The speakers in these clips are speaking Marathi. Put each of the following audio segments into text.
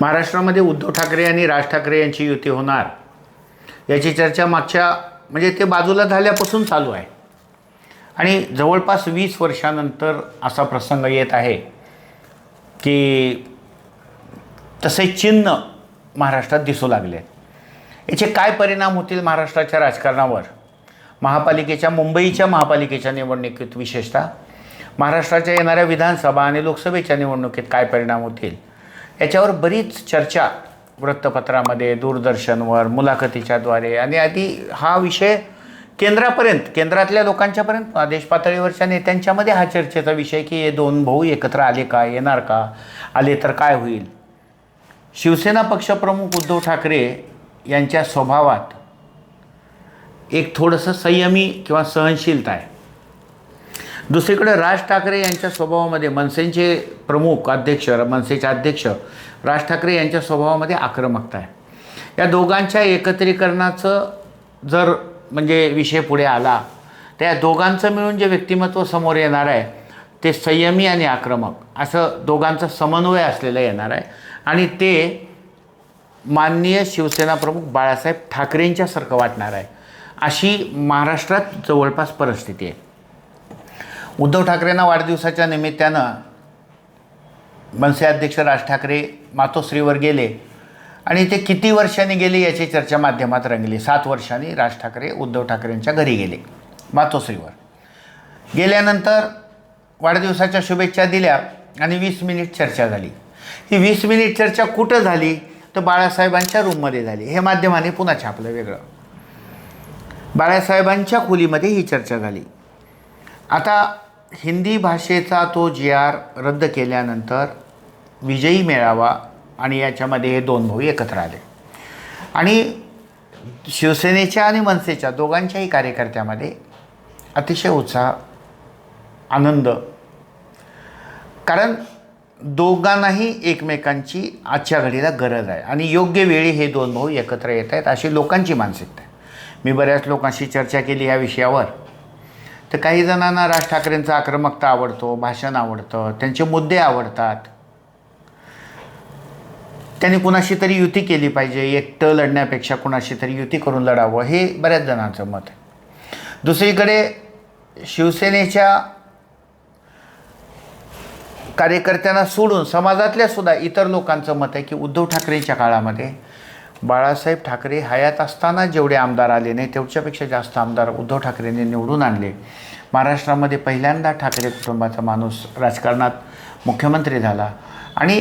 महाराष्ट्रामध्ये उद्धव ठाकरे आणि राज ठाकरे यांची युती होणार याची चर्चा मागच्या म्हणजे ते बाजूला झाल्यापासून चालू आहे. आणि जवळपास वीस वर्षानंतर असा प्रसंग येत आहे की तसे चिन्ह महाराष्ट्रात दिसू लागले. याचे काय परिणाम होतील महाराष्ट्राच्या राजकारणावर? महापालिकेच्या मुंबईच्या महापालिकेच्या निवडणुकीत विशेषतः महाराष्ट्राच्या येणाऱ्या विधानसभा आणि लोकसभेच्या निवडणुकीत काय परिणाम होतील? याच्यावर बरीच चर्चा वृत्तपत्रामध्ये दूरदर्शनवर मुलाखतीच्याद्वारे. आणि आधी हा विषय केंद्रापर्यंत केंद्रातल्या लोकांच्यापर्यंत देश पातळीवरच्या नेत्यांच्यामध्ये हा चर्चेचा विषय की हे दोन भाऊ एकत्र आले का येणार का आले तर काय होईल? शिवसेना पक्षप्रमुख उद्धव ठाकरे यांच्या स्वभावात एक थोडंसं संयमी किंवा सहनशीलता आहे. दुसरीकडे राज ठाकरे यांच्या स्वभावामध्ये मनसेचे प्रमुख अध्यक्ष मनसेचे अध्यक्ष राज ठाकरे यांच्या स्वभावामध्ये आक्रमकता आहे. या दोघांच्या एकत्रीकरणाचं जर म्हणजे विषय पुढे आला तर या दोघांचं मिळून जे व्यक्तिमत्व समोर येणार आहे ते संयमी आणि आक्रमक असं दोघांचा समन्वय असलेलं येणार आहे. आणि ते माननीय शिवसेना प्रमुख बाळासाहेब ठाकरेंच्यासारखं वाटणार आहे. अशी महाराष्ट्रात जवळपास परिस्थिती आहे. उद्धव ठाकरेंना वाढदिवसाच्या निमित्तानं मनसे अध्यक्ष राज ठाकरे मातोश्रीवर गेले आणि ते किती वर्षांनी गेले याची चर्चा माध्यमात रंगली. सात वर्षांनी राज ठाकरे उद्धव ठाकरेंच्या घरी गेले मातोश्रीवर. गेल्यानंतर वाढदिवसाच्या शुभेच्छा दिल्या आणि वीस मिनिट चर्चा झाली. ही वीस मिनिट चर्चा कुठं झाली? तर बाळासाहेबांच्या रूममध्ये झाली. हे माध्यमाने पुन्हा छापलं वेगळं. बाळासाहेबांच्या खोलीमध्ये ही चर्चा झाली. आता हिंदी भाषेचा तो जी आर रद्द केल्यानंतर विजयी मेळावा आणि याच्यामध्ये हे दोन भाऊ एकत्र आले. आणि शिवसेनेच्या आणि मनसेच्या दोघांच्याही कार्यकर्त्यामध्ये अतिशय उत्साह आनंद. कारण दोघांनाही एकमेकांची आजच्या घडीला गरज आहे आणि योग्य वेळी हे दोन भाऊ एकत्र येत आहेत अशी लोकांची मानसिकता आहे. मी बऱ्याच लोकांशी चर्चा केली या विषयावर. तर काही जणांना राज ठाकरेंचा आक्रमकता आवडतो भाषण आवडतं त्यांचे मुद्दे आवडतात. त्यांनी कुणाशी तरी युती केली पाहिजे एकटं लढण्यापेक्षा कुणाशी तरी युती करून लढावं हे बऱ्याच जणांचं मत आहे. दुसरीकडे शिवसेनेच्या कार्यकर्त्यांना सोडून समाजातल्या सुद्धा इतर लोकांचं मत आहे की उद्धव ठाकरेंच्या काळामध्ये बाळासाहेब ठाकरे हयात असताना जेवढे आमदार आले नाही तेवढ्यापेक्षा जास्त आमदार उद्धव ठाकरेंनी निवडून आणले. महाराष्ट्रामध्ये पहिल्यांदा ठाकरे कुटुंबाचा माणूस राजकारणात मुख्यमंत्री झाला. आणि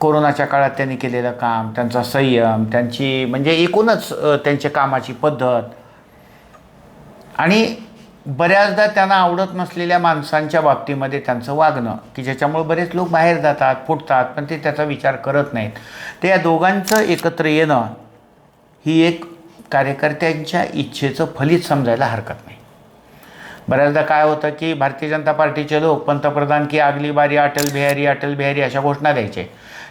कोरोनाच्या काळात त्यांनी केलेलं काम त्यांचा संयम त्यांची म्हणजे एकूणच त्यांच्या कामाची पद्धत. आणि बऱ्याचदा त्यांना आवडत नसलेल्या माणसांच्या बाबतीमध्ये त्यांचं वागणं की ज्याच्यामुळे बरेच लोक बाहेर जातात फुटतात पण ते त्याचा विचार करत नाहीत. ते या दोघांचं एकत्र येणं ही एक कार्यकर्त्यांच्या इच्छेचं फलित समजायला हरकत नाही. बऱ्याचदा काय होतं की भारतीय जनता पार्टीचे लोक पंतप्रधान की आगली बारी अटल बिहारी अटल बिहारी अशा घोषणा द्यायचे.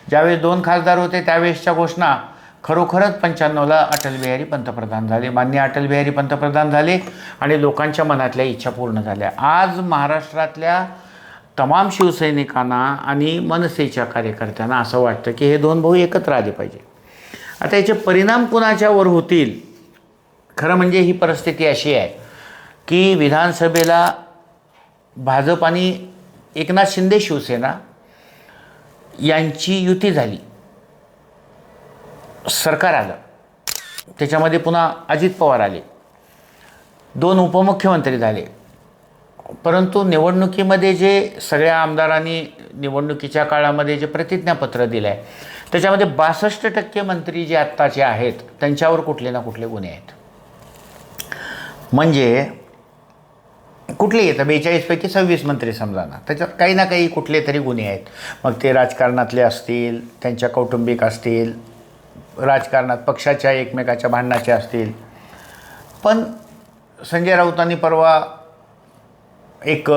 ज्यावेळेस दोन खासदार होते त्यावेळेसच्या घोषणा खरोखरच पंच्याण्णवला अटलबिहारी पंतप्रधान झाले. मान्य अटलबिहारी पंतप्रधान झाले आणि लोकांच्या मनातल्या इच्छा पूर्ण झाल्या. आज महाराष्ट्रातल्या तमाम शिवसैनिकांना आणि मनसेच्या कार्यकर्त्यांना असं वाटतं की हे दोन भाऊ एकत्र आले पाहिजे. आता याचे परिणाम कुणाच्यावर होतील? खरं म्हणजे ही परिस्थिती अशी आहे की विधानसभेला भाजप आणि एकनाथ शिंदे शिवसेना यांची युती झाली. सरकार आलं. त्याच्यामध्ये पुन्हा अजित पवार आले. दोन उपमुख्यमंत्री झाले. परंतु निवडणुकीमध्ये जे सगळ्या आमदारांनी निवडणुकीच्या काळामध्ये जे प्रतिज्ञापत्र दिलं आहे त्याच्यामध्ये बासष्ट टक्के मंत्री जे आत्ताचे आहेत त्यांच्यावर कुठले ना कुठले गुन्हे आहेत. म्हणजे कुठले येतं? बेचाळीसपैकी सव्वीस मंत्री समजा ना. त्याच्यात काही ना काही कुठले तरी गुन्हे आहेत. मग ते राजकारणातले असतील त्यांच्या कौटुंबिक असतील राजकारणात पक्षाच्या एकमेकाच्या भांडणाचे असतील. पण संजय राऊतांनी परवा एक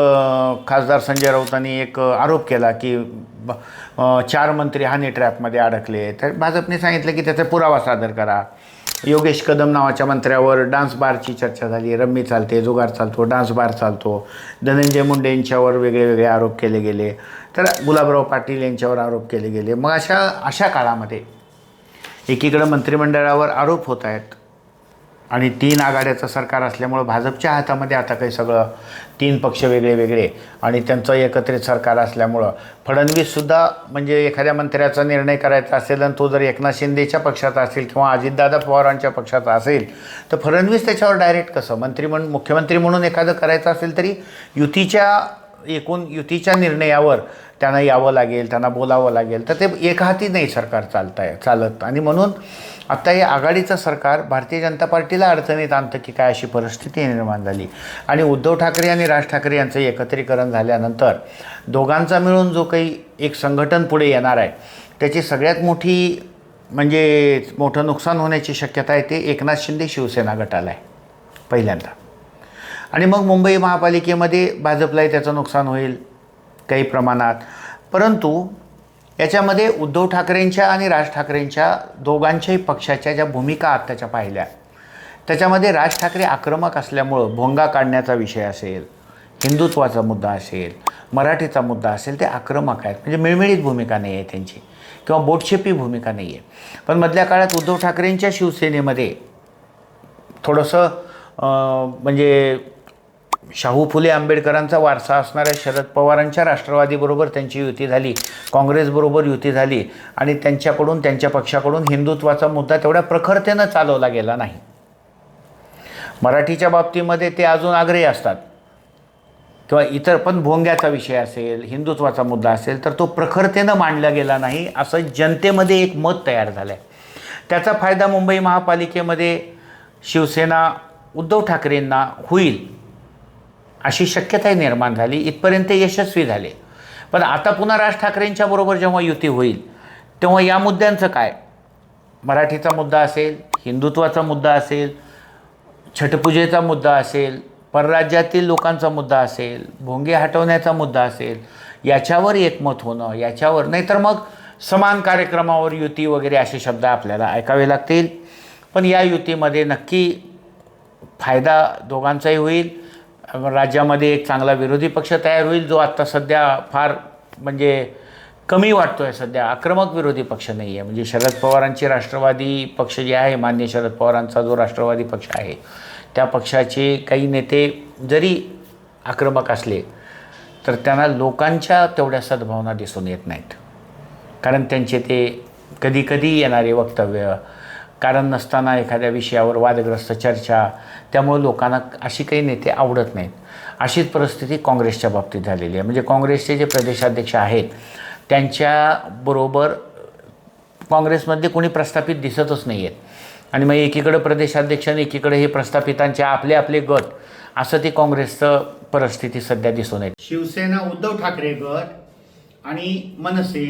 खासदार संजय राऊतांनी एक आरोप केला की ब- चार मंत्री हनी ट्रॅपमध्ये अडकले. तर भाजपने सांगितलं की त्याचा पुरावा सादर करा. योगेश कदम नावाच्या मंत्र्यावर डान्स बारची चर्चा झाली. रम्मी चालते जुगार चालतो डान्स बार चालतो. धनंजय मुंडे यांच्यावर वेगळे वेगळे आरोप केले गेले. तर गुलाबराव पाटील यांच्यावर आरोप केले गेले. मग अशा अशा काळामध्ये एकीकडं मंत्रिमंडळावर आरोप होत आहेत आणि तीन आघाड्याचं सरकार असल्यामुळं भाजपच्या हातामध्ये आता काही सगळं तीन पक्ष वेगळे वेगळे आणि त्यांचं एकत्रित सरकार असल्यामुळं. फडणवीससुद्धा म्हणजे एखाद्या मंत्र्याचा निर्णय करायचा असेल आणि तो जर एकनाथ शिंदेच्या पक्षाचा असेल किंवा अजितदादा पवारांच्या पक्षाचा असेल तर फडणवीस त्याच्यावर डायरेक्ट कसं? मंत्री म्हणून मुख्यमंत्री म्हणून एखादं करायचं असेल तरी युतीच्या एकूण युतीच्या निर्णयावर त्यांना यावं लागेल त्यांना बोलावं लागेल. तर ते एकहाती नाही सरकार चालत आहे चालत. आणि म्हणून आत्ता हे आघाडीचं सरकार भारतीय जनता पार्टीला अडचणीत आणतं की काय अशी परिस्थिती निर्माण झाली. आणि उद्धव ठाकरे आणि राज ठाकरे यांचं एकत्रीकरण झाल्यानंतर दोघांचा मिळून जो काही एक संघटन पुढे येणार आहे त्याची सगळ्यात मोठी म्हणजे मोठं नुकसान होण्याची शक्यता आहे ते एकनाथ शिंदे शिवसेना गटाला आहे पहिल्यांदा. आणि मग मुंबई महापालिकेमध्ये भाजपलाही त्याचं नुकसान होईल. काही प्रमाणात. परंतु याच्यामध्ये उद्धव ठाकरेंच्या आणि राज ठाकरेंच्या दोघांच्याही पक्षाच्या ज्या भूमिका आत्ताच्या पाहिल्या. त्याच्यामध्ये राज ठाकरे आक्रमक असल्यामुळं भोंगा काढण्याचा विषय असेल हिंदुत्वाचा मुद्दा असेल मराठीचा मुद्दा असेल ते आक्रमक आहेत. म्हणजे मिळमिळीत भूमिका नाही आहे त्यांची किंवा बोटशेपी भूमिका नाही आहे. पण मधल्या काळात उद्धव ठाकरेंच्या शिवसेनेमध्ये थोडंसं म्हणजे शाहू फुले आंबेडकरांचा वारसा असणाऱ्या शरद पवारांच्या राष्ट्रवादीबरोबर त्यांची युती झाली काँग्रेसबरोबर युती झाली आणि त्यांच्याकडून त्यांच्या पक्षाकडून हिंदुत्वाचा मुद्दा तेवढ्या प्रखरतेनं चालवला गेला नाही. मराठीच्या बाबतीमध्ये ते अजून आग्रही असतात. किंवा इतर पण भोंग्याचा विषय असेल हिंदुत्वाचा मुद्दा असेल तर तो प्रखरतेनं मांडला गेला नाही असं जनतेमध्ये एक मत तयार झालं आहे त्याचा फायदा मुंबई महापालिकेमध्ये शिवसेना उद्धव ठाकरेंना होईल. अशी शक्यताही निर्माण झाली. इथपर्यंत यशस्वी झाले. पण आता पुन्हा राज ठाकरेंच्या बरोबर जेव्हा युती होईल तेव्हा या मुद्द्यांचं काय? मराठीचा मुद्दा असेल हिंदुत्वाचा मुद्दा असेल छटपूजेचा मुद्दा असेल परराज्यातील लोकांचा मुद्दा असेल भोंगे हटवण्याचा मुद्दा असेल याच्यावर एकमत होणं याच्यावर. नाहीतर मग समान कार्यक्रमावर युती वगैरे असे शब्द आपल्याला ऐकावे लागतील. पण या युतीमध्ये नक्की फायदा दोघांचाही होईल. राज्यामध्ये एक चांगला विरोधी पक्ष तयार होईल जो आत्ता सध्या फार म्हणजे कमी वाटतो आहे सध्या. आक्रमक विरोधी पक्ष नाही आहे म्हणजे शरद पवारांची राष्ट्रवादी पक्ष जे आहे मान्य शरद पवारांचा जो राष्ट्रवादी पक्ष आहे त्या पक्षाचे काही नेते जरी आक्रमक असले तर त्यांना लोकांच्या तेवढ्या सद्भावना दिसून येत नाहीत. कारण त्यांचे ते कधी कधी येणारे वक्तव्य कारण नसताना एखाद्या विषयावर वादग्रस्त चर्चा त्यामुळे लोकांना अशी काही नेते आवडत नाहीत. अशीच परिस्थिती काँग्रेसच्या बाबतीत झालेली आहे. म्हणजे काँग्रेसचे जे प्रदेशाध्यक्ष आहेत त्यांच्याबरोबर काँग्रेसमध्ये कोणी प्रस्थापित दिसतच नाही आहेत आणि मग एकीकडं प्रदेशाध्यक्ष आणि एकीकडे हे प्रस्थापितांचे आपले आपले गट असं ते काँग्रेसचं परिस्थिती सध्या दिसून येते. शिवसेना उद्धव ठाकरे गट आणि मनसे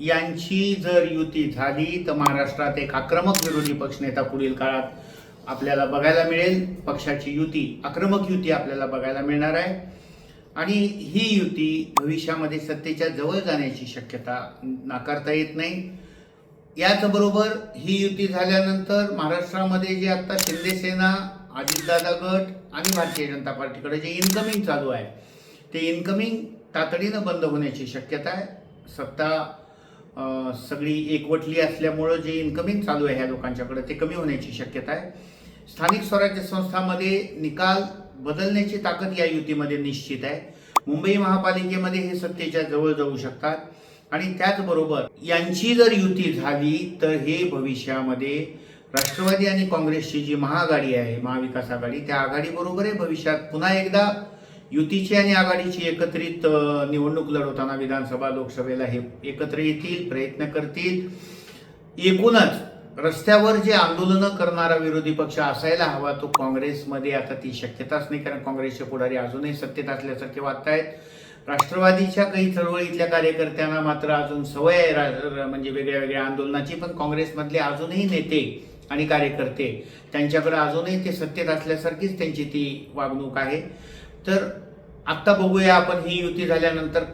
यांची जर युती झाली तर महाराष्ट्रात एक आक्रमक विरोधी पक्षनेता पुढील काळात आपल्याला बघायला मिळेल. पक्षाची युती आक्रमक युती आपल्याला बघायला मिळणार आहे. आणि ही युती भविष्यामध्ये सत्तेच्या जवळ जाण्याची शक्यता नाकारता येत नाही. याचबरोबर ही युती झाल्यानंतर महाराष्ट्रामध्ये जे आत्ता शिंदेसेना अजितदादा गट आणि भारतीय जनता पार्टीकडे जे इन्कमिंग चालू आहे ते इन्कमिंग तातडीनं बंद होण्याची शक्यता आहे. सत्ता सगळी एकवटली असल्यामुळं जे इन्कमिंग चालू आहे ह्या लोकांच्याकडे ते कमी होण्याची शक्यता आहे. स्थानिक स्वराज्य संस्थांमध्ये निकाल बदलण्याची ताकद या युतीमध्ये निश्चित आहे. मुंबई महापालिकेमध्ये हे सत्तेच्या जवळ जाऊ शकतात. आणि त्याचबरोबर यांची जर युती झाली तर हे भविष्यामध्ये राष्ट्रवादी आणि काँग्रेसची जी महाआघाडी आहे महाविकास आघाडी त्या आघाडीबरोबरही भविष्यात पुन्हा एकदा युतीची आणि आघाडीची एकत्रित निवडणूक लढवताना विधानसभा लोकसभेला हे एकत्र येतील प्रयत्न करतील. एकूणच रस्त्यावर जे आंदोलनं करणारा विरोधी पक्ष असायला हवा तो काँग्रेसमध्ये आता ती शक्यताच नाही कारण काँग्रेसचे पुढारी अजूनही सत्तेत असल्यासारखे वाटतायत. राष्ट्रवादीच्या काही चळवळीतल्या कार्यकर्त्यांना मात्र अजून सवय आहे म्हणजे वेगळ्या वेगळ्या आंदोलनाची पण काँग्रेसमधले अजूनही नेते आणि कार्यकर्ते त्यांच्याकडे अजूनही ते सत्तेत असल्यासारखीच त्यांची ती वागणूक आहे. तर आत्ता बघूया आपण ही युती झाल्यानंतर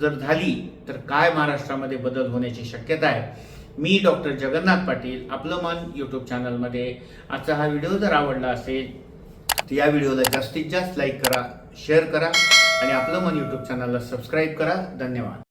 जर झाली तर काय महाराष्ट्रामध्ये बदल होण्याची शक्यता आहे. मी डॉक्टर जगन्नाथ पाटील आपलं मन यूट्यूब चॅनलमध्ये. आजचा हा व्हिडिओ जर आवडला असेल तर या व्हिडिओला जास्तीत जास्त लाईक करा शेअर करा आणि आपलं मन यूट्यूब चॅनलला सबस्क्राईब करा. धन्यवाद.